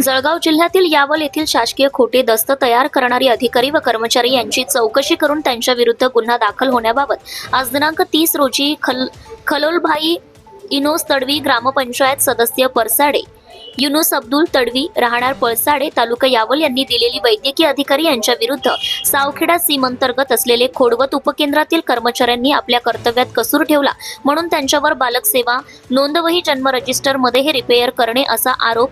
जळगाव जिल्ह्यातील यावल येथील शासकीय खोटे दस्त तयार करणारी अधिकारी व कर्मचारी यांची चौकशी करून त्यांच्या विरुद्ध गुन्हा दाखल होण्याबाबत आज दिनांक तीस रोजी खल खलोलभाई इनोस तडवी ग्रामपंचायत सदस्य परसाडे युनुस अब्दुल तडवी राहणार पळसाडे तालुका यावल यांनी दिलेली वैद्यकीय अधिकारी यांच्या विरुद्ध सावखेडा सीम अंतर्गत असलेले खोडवत उपकेंद्रातील कर्मचाऱ्यांनी आपल्या कर्तव्यात कसूर ठेवला म्हणून त्यांच्यावर बालक सेवा नोंदवही जन्म रजिस्टरमध्ये हे रिपेअर करणे असा आरोप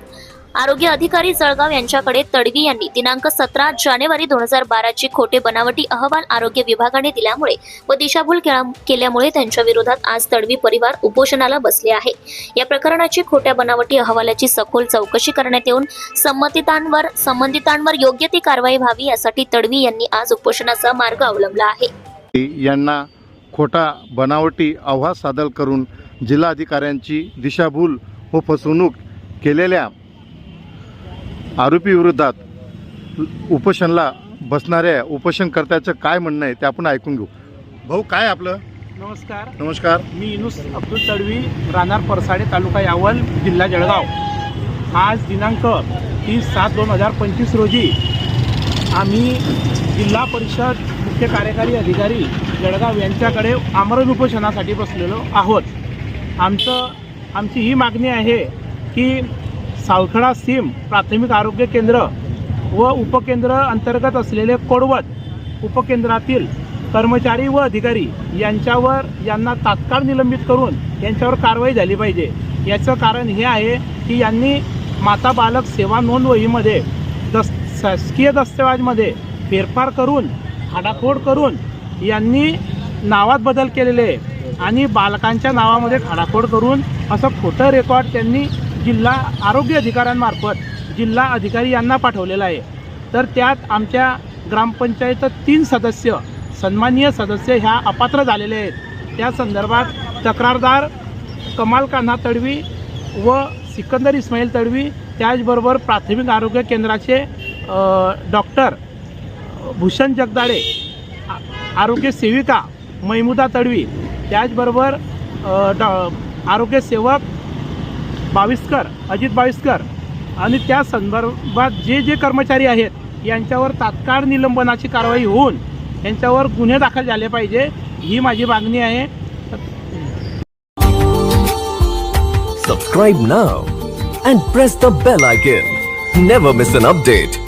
आरोग्य अधिकारी जळगाव यांच्याकडे तडवी यांनी दिनांक सतरा जानेवारी दोन हजार बाराची खोटे बनावटी अहवाल आरोग्य विभागाने दिल्यामुळे व दिशाभूल केल्यामुळे त्यांच्या विरोधात आज तडवी परिवार उपोषणाला बसले आहे. या प्रकरणाची खोट्या बनावटी अहवालाची सखोल चौकशी करण्यात येऊन संमतितांवर संबंधितांवर योग्य ती कारवाई व्हावी यासाठी तडवी यांनी आज उपोषणाचा मार्ग अवलंबला आहे. यांना खोटा बनावटी अहवाल सादर करून जिल्हाधिकाऱ्यांची दिशाभूल व फसवणूक केलेल्या आरोपीविरोधात उपोषणला बसणाऱ्या उपोषणकर्त्याचं काय म्हणणं आहे ते आपण ऐकून घेऊ. भाऊ काय आपलं? नमस्कार. नमस्कार. मी इनुस अब्दुल तडवी राहणार परसाडे तालुका यावल जिल्हा जळगाव. आज दिनांक तीस सात दोन हजार पंचवीस रोजी आम्ही जिल्हा परिषद मुख्य कार्यकारी अधिकारी जळगाव यांच्याकडे आमरण उपोषणासाठी बसलेलो आहोत. आमचं आमची ही मागणी आहे की सावखेडा सीम प्राथमिक आरोग्य केंद्र व उपकेंद्र अंतर्गत असलेले कोडवत उपकेंद्रातील कर्मचारी व अधिकारी यांच्यावर यांना तात्काळ निलंबित करून यांच्यावर कारवाई झाली पाहिजे. याचं कारण हे आहे की यांनी माता बालक सेवा नोंदवहीमध्ये दस् शासकीय दस्तऐवजमध्ये फेरफार करून खाडाखोड करून यांनी नावात बदल केलेले आणि बालकांच्या नावामध्ये खाडाखोड करून असं खोटं रेकॉर्ड त्यांनी जिल्हा आरोग्य अधिकाऱ्यांमार्फत जिल्हा अधिकारी यांना पाठवलेला आहे. तर त्यात आमच्या ग्रामपंचायत तीन सदस्य सन्माननीय सदस्य ह्या अपात्र झालेले आहेत. त्या संदर्भात तक्रारदार कमाल कान्हा तडवी व सिकंदर इस्माईल तडवी त्याचबरोबर प्राथमिक आरोग्य केंद्राचे डॉक्टर भूषण जगदाळे आरोग्य सेविका मैमुदा तडवी त्याचबरोबर डॉ आरोग्य सेवक बाविस्कर अजित बाविस्कर. आणि त्या संदर्भात जे जे कर्मचारी आहेत यांच्यावर तात्काळ निलंबनाची कारवाई होऊन यांच्यावर गुन्हे दाखल झाले पाहिजे ही माझी मागणी आहे. Subscribe now and press the bell icon never miss an update